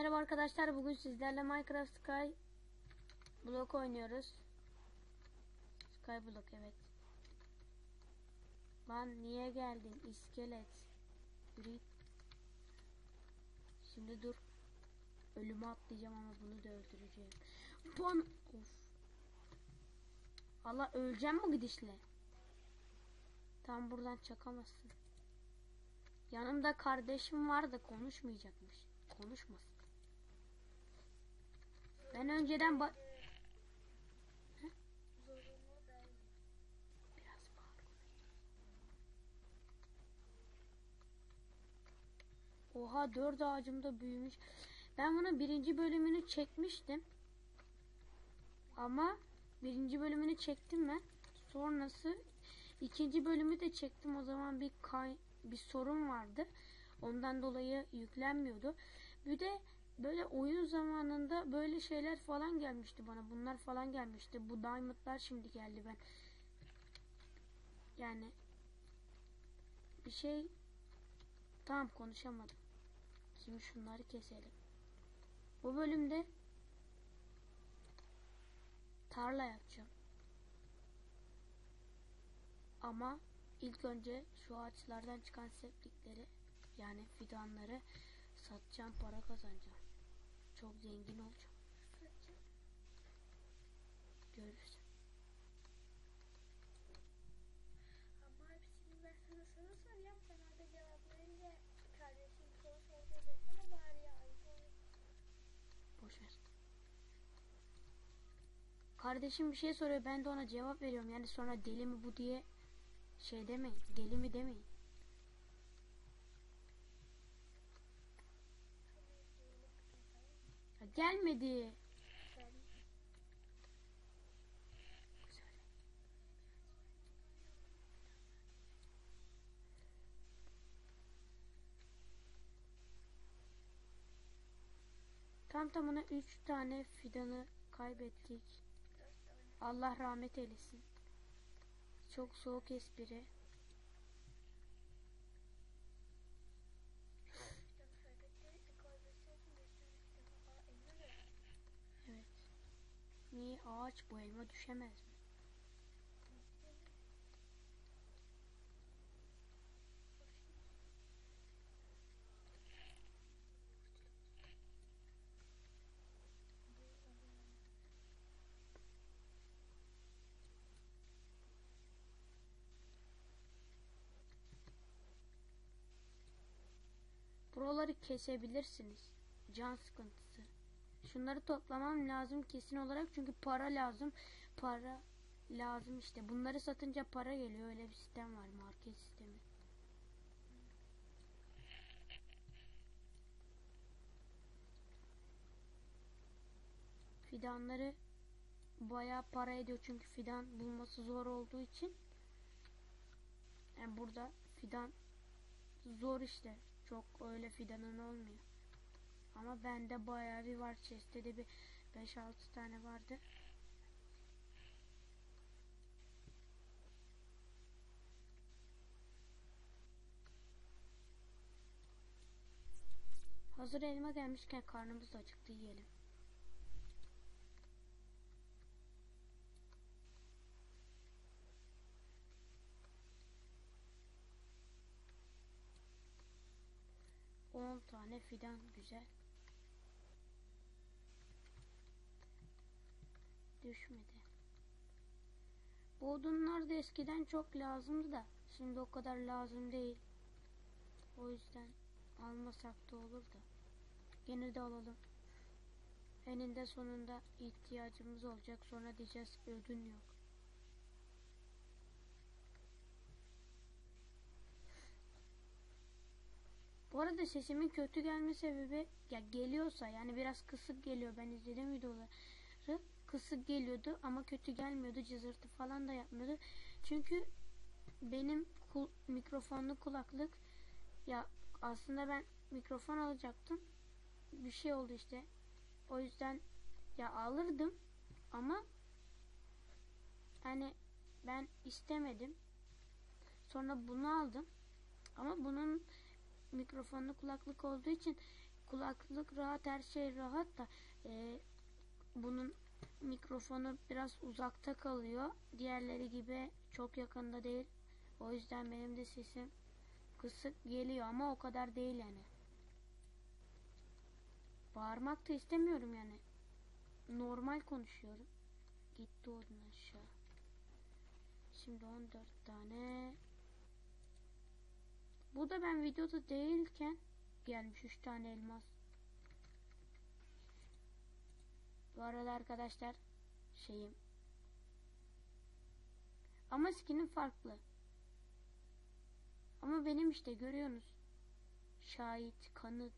Merhaba arkadaşlar bugün sizlerle Minecraft Sky Block oynuyoruz. Skyblock evet. Lan niye geldin iskelet? Yürü git. Şimdi dur. Ölüme atlayacağım ama bunu da öldüreceğim. Ban of. Allah öleceğim mi gidişle? Tam buradan çakamazsın. Yanımda kardeşim var da konuşmayacakmış. Konuşmasın. Ben önceden ba-. Oha dört ağacım da büyümüş. Ben bunun birinci bölümünü çekmiştim. Ama birinci bölümünü çektim ben. Sonrası ikinci bölümü de çektim. O zaman bir kay bir sorun vardı. Ondan dolayı yüklenmiyordu. Bir de böyle oyun zamanında böyle şeyler falan gelmişti bana. Bunlar falan gelmişti. Bu diamondlar şimdi geldi ben. Yani bir şey tam konuşamadım. Şimdi şunları keselim. Bu bölümde tarla yapacağım. Ama ilk önce şu ağaçlardan çıkan septikleri yani fidanları satacağım para kazanacağım. Çok zengin olacağım. Görürsün. Ama hepsini ben sana sana soracağım. Sana da cevaplayınca kardeşim soru soracak desene bari ya. Boş ver. Kardeşim bir şey soruyor ben de ona cevap veriyorum. Yani sonra deli mi bu diye şey demeyin. Deli mi demeyin. Gelmedi. Tam tamına 3 tane fidanı kaybettik. Allah rahmet eylesin. Çok soğuk espri. fidan kaybetti. Kaybetseydin beş tane fidanı. Aa elma ver. Evet. Niye ağaç bu elma düşemez mi? Buraları kesebilirsiniz. Can sıkıntısı. Şunları toplamam lazım kesin olarak çünkü para lazım. Para lazım işte. Bunları satınca para geliyor. Öyle bir sistem var. Market sistemi. Fidanları bayağı para ediyor çünkü fidan bulması zor olduğu için. Yani burada fidan zor işte. Çok öyle fidanın olmuyor. Ama bende bayağı bir var. Chest'te de bir 5-6 tane vardı. Hazır elma gelmişken karnımız acıktı yiyelim. On tane fidan güzel. Düşmedi. Bu odunlar da eskiden çok lazımdı da şimdi o kadar lazım değil. O yüzden almasak da olur da. Gene de alalım. Eninde sonunda ihtiyacımız olacak. Sonra diyeceğiz ödün yok. Bu arada sesimin kötü gelme sebebi ya geliyorsa yani biraz kısık geliyor. Ben izledim videoları. Kısık geliyordu ama kötü gelmiyordu. Cızırtı falan da yapmıyordu. Çünkü benim kul- mikrofonlu kulaklık ya aslında ben mikrofon alacaktım. Bir şey oldu işte. O yüzden ya alırdım ama hani ben istemedim. Sonra bunu aldım. Ama bunun mikrofonlu kulaklık olduğu için kulaklık rahat her şey rahat da e, bunun mikrofonu biraz uzakta kalıyor. Diğerleri gibi çok yakında değil. O yüzden benim de sesim kısık geliyor ama o kadar değil yani. Bağırmak da istemiyorum yani. Normal konuşuyorum. Gitti odun aşağı. Şimdi 14 tane. Bu da ben videoda değilken gelmiş 3 tane elmas. Bu arada arkadaşlar şeyim. Ama skinim farklı. Ama benim işte görüyorsunuz. Şahit, kanıt.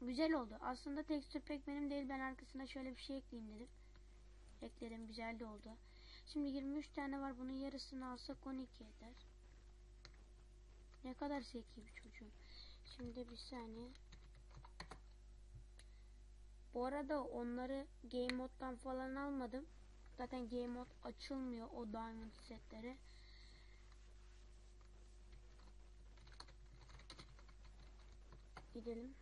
Güzel oldu. Aslında tekstür pek benim değil. Ben arkasına şöyle bir şey ekleyeyim dedim. Ekledim. Güzel de oldu. Şimdi 23 tane var. Bunun yarısını alsak 12 eder. Ne kadar zeki bir çocuğum. Şimdi bir saniye. Bu arada onları game moddan falan almadım. Zaten game mod açılmıyor o diamond setleri. Gidelim.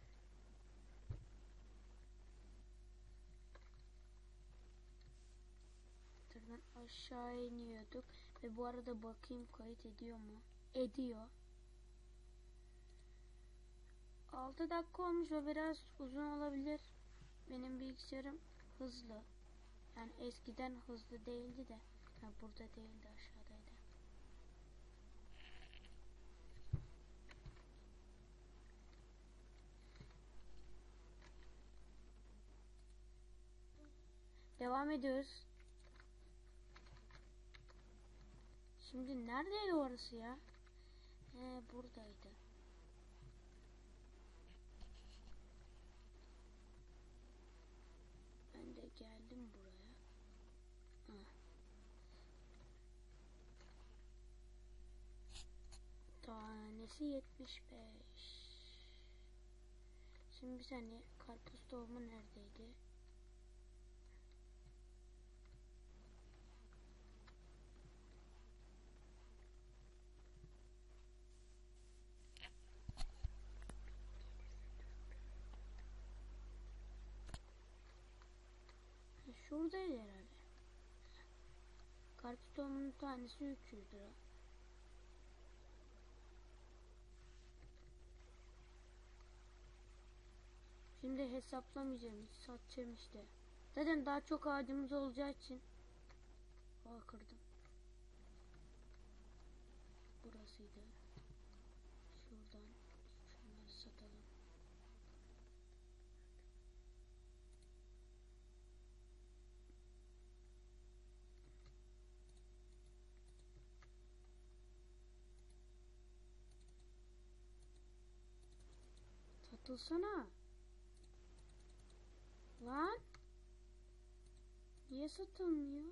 Tırdan aşağı iniyorduk ve bu arada bakayım kayıt ediyor mu? Ediyor. 6 dakika olmuş ve biraz uzun olabilir. Benim bilgisayarım hızlı. Yani eskiden hızlı değildi de. Ha, burada değildi aşağıdaydı. Devam ediyoruz. Şimdi neredeydi orası ya? He buradaydı. Ben de geldim buraya. Ha. Tanesi 75. Şimdi bir saniye karpuz tohumu neredeydi? Şuradaydı herhalde. Karpuz tohumunun tanesi 300 lira. Şimdi hesaplamayacağım. Satacağım işte. Zaten daha çok ağacımız olacağı için. Aa kırdım. Burasıydı. Şuradan şunları satalım. Satılsana. Lan. Niye satılmıyor?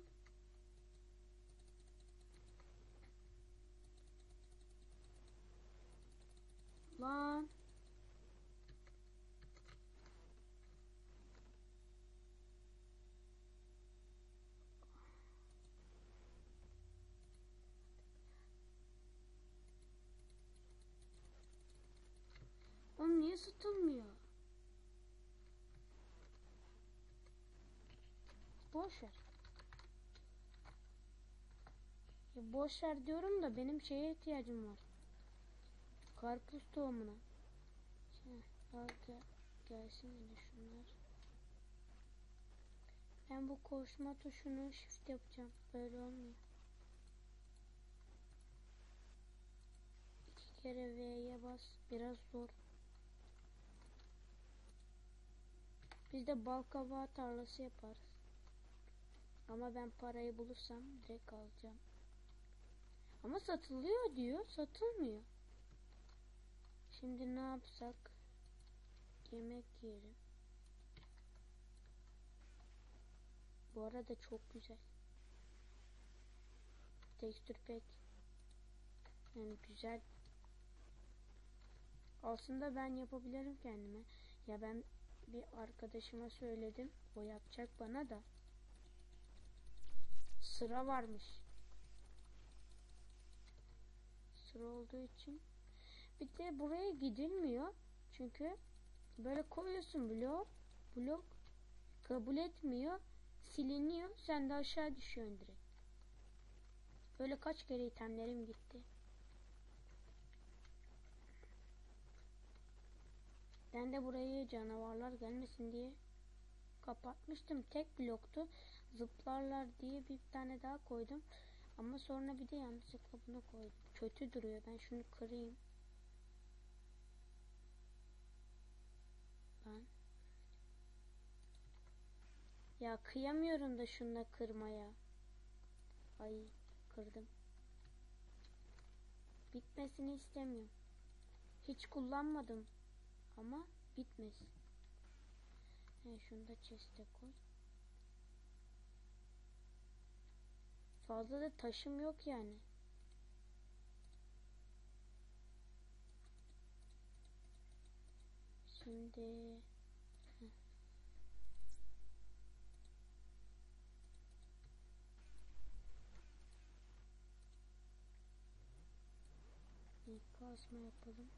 Lan. Oğlum niye satılmıyor? Boş ver. Ver diyorum da benim şeye ihtiyacım var. Karpuz tohumuna. Şey, hadi gelsin yine şunlar. Ben bu koşma tuşunu shift yapacağım. Böyle olmuyor. İki kere V'ye bas. Biraz zor. Biz de bal kabağı tarlası yaparız. Ama ben parayı bulursam direkt alacağım. Ama satılıyor diyor. Satılmıyor. Şimdi ne yapsak? Yemek yiyelim. Bu arada çok güzel. Tekstür pek yani güzel. Aslında ben yapabilirim kendime. Ya ben bir arkadaşıma söyledim. O yapacak bana da. Sıra varmış. Sıra olduğu için. Bir de buraya gidilmiyor. Çünkü Böyle koyuyorsun blok. Blok kabul etmiyor. Siliniyor. Sen de aşağı düşüyorsun direkt. Böyle kaç kere itemlerim gitti. Ben de burayı canavarlar gelmesin diye kapatmıştım. Tek bloktu. Zıplarlar diye bir tane daha koydum. Ama sonra bir de yanlışlıkla bunu koydum. Kötü duruyor. Ben şunu kırayım. Ben. Ya kıyamıyorum da şunla kırmaya. Ay kırdım. Bitmesini istemiyorum. Hiç kullanmadım. Ama bitmesin. He, şunu da chest'e koy. Fazla da taşım yok yani. Şimdi bir kasma yapalım.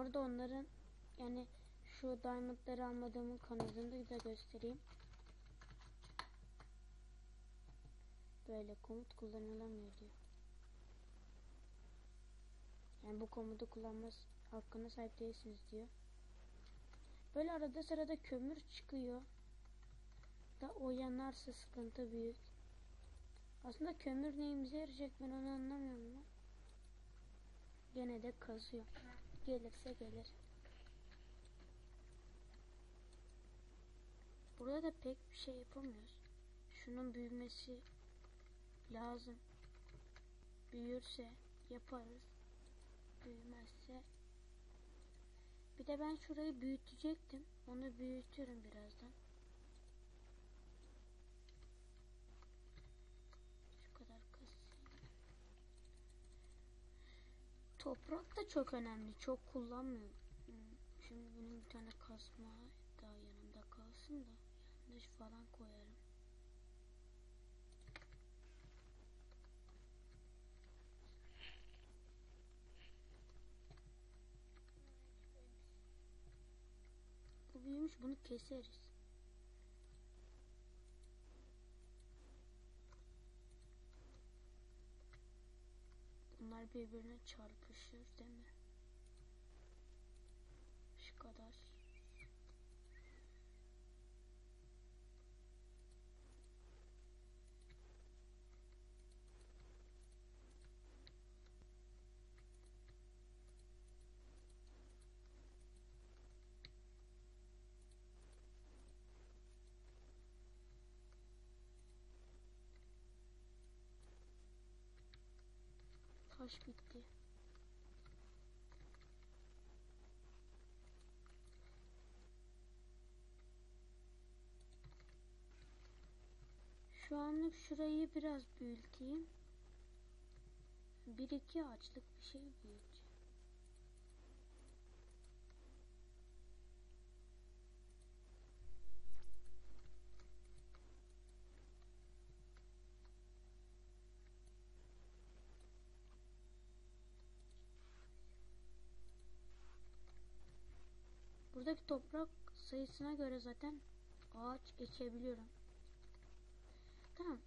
Bu arada onların yani şu diamondları almadığımın kanadını da göstereyim. Böyle komut kullanılamıyor diyor. Yani bu komutu kullanmaz hakkına sahip değilsiniz diyor. Böyle arada sırada kömür çıkıyor. Da o yanarsa sıkıntı büyük. Aslında kömür neyimize yarayacak ben onu anlamıyorum. Gene de kazıyor. Gelirse gelir. Burada da pek bir şey yapamıyoruz. Şunun büyümesi lazım. Büyürse yaparız. Büyümezse bir de ben şurayı büyütecektim. Onu büyütürüm birazdan. Şu kadar kasayım. Toprak da çok önemli. Çok kullanmıyorum. Hmm, Şimdi benim bir tane kasma daha yanımda kalsın da yanlış falan koyarım. Bu büyümüş bunu keseriz. Bunlar birbirine çarpışır değil mi? Şu kadar. Taş bitti. Şu anlık şurayı biraz büyüteyim. Bir iki ağaçlık bir şey büyüteceğim. Buradaki toprak sayısına göre zaten ağaç ekebiliyorum. Tamam.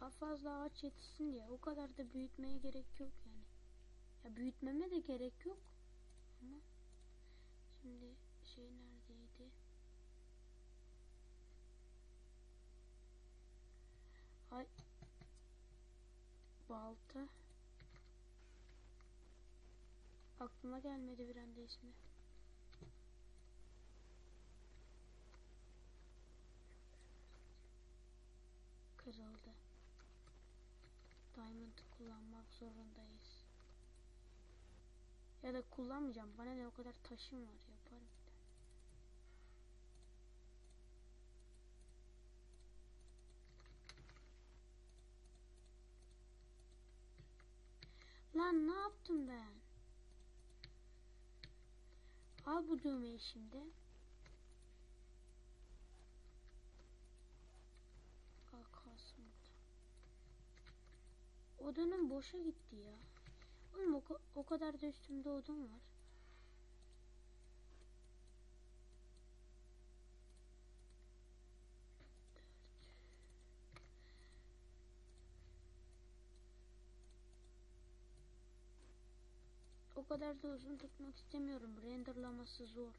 Daha fazla ağaç yetişsin diye o kadar da büyütmeye gerek yok yani. Ya büyütmeme de gerek yok. Ama şimdi şey neredeydi? Ay balta aklıma gelmedi bir anda ismi. Kırıldı. Diamond kullanmak zorundayız. Ya da kullanmayacağım. Bana ne o kadar taşım var yaparım. Lan ne yaptım ben? Al bu düğmeyi şimdi. Odunum boşa gitti ya. Oğlum o, o kadar da üstümde odun var. O kadar da uzun tutmak istemiyorum. Renderlaması zor.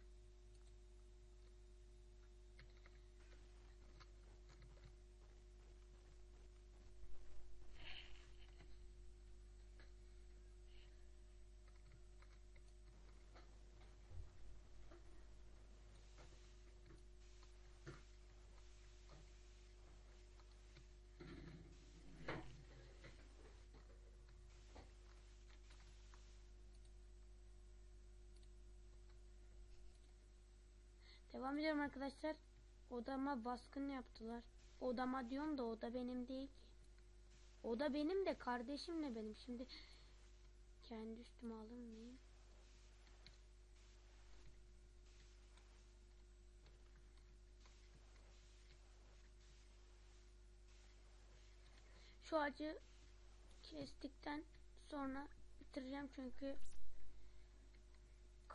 Devam ediyorum arkadaşlar. Odama baskın yaptılar. Odama diyorum da oda benim değil ki. Oda benim de kardeşimle benim. Şimdi kendi üstüme alınmayayım. Şu ağacı kestikten sonra bitireceğim çünkü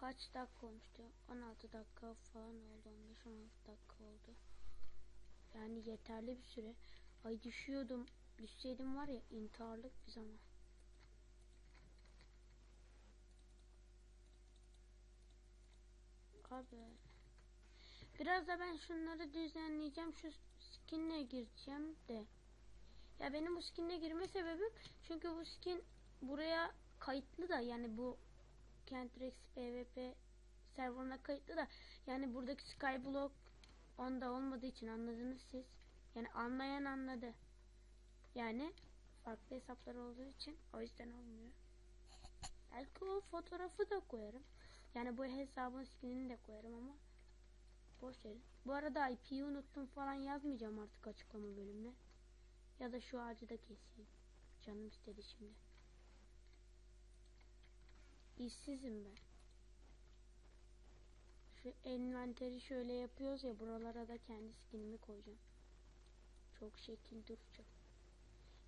kaç dakika olmuştu? 16 dakika falan oldu. 15-16 dakika oldu. Yani yeterli bir süre. Ay düşüyordum. Düşseydim var ya intiharlık bir zaman. Abi. Biraz da ben şunları düzenleyeceğim. Şu skinle gireceğim de. Ya benim bu skinle girme sebebim çünkü bu skin buraya kayıtlı da yani bu Kentrex PvP serverına kayıtlı da yani buradaki Skyblock onda olmadığı için anladınız siz. Yani anlayan anladı. Yani farklı hesaplar olduğu için o yüzden olmuyor. Belki o fotoğrafı da koyarım. Yani bu hesabın skinini de koyarım ama boş verin. Bu arada IP'yi unuttum falan yazmayacağım artık açıklama bölümüne. Ya da şu ağacı da keseyim. Canım istedi şimdi. İşsizim ben. Şu envanteri şöyle yapıyoruz ya buralara da kendi skinimi koyacağım. Çok şekil duracak.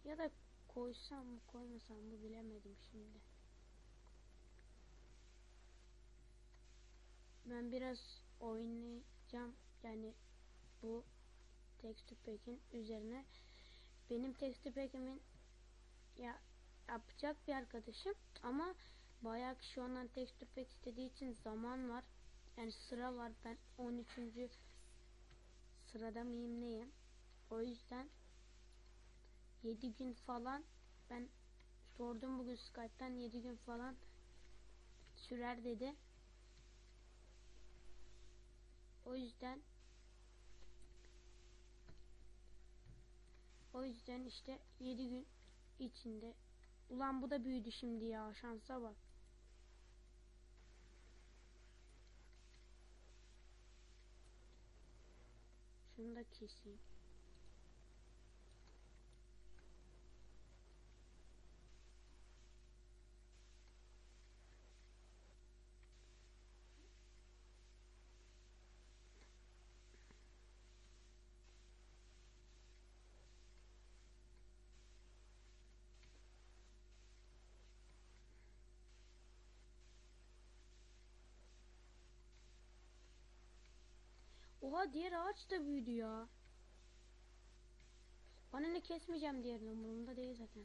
Ya da koysam mı koymasam mı bilemedim şimdi. Ben biraz oynayacağım. Yani bu texture pack'in üzerine benim texture pack'imin ya yapacak bir arkadaşım ama bayağı kişi ondan texture pack istediği için zaman var. Yani sıra var. Ben 13. sırada mıyım neyim? O yüzden 7 gün falan ben sordum bugün Skype'tan 7 gün falan sürer dedi. O yüzden o yüzden işte 7 gün içinde ulan bu da büyüdü şimdi ya şansa bak. Şunu da keseyim. Oha diğer ağaç da büyüdü ya. Bana ne kesmeyeceğim diğerini umurumda değil zaten.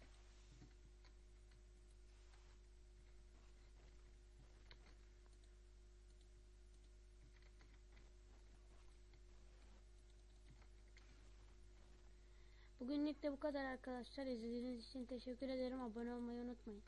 Bugünlük de bu kadar arkadaşlar. İzlediğiniz için teşekkür ederim. Abone olmayı unutmayın.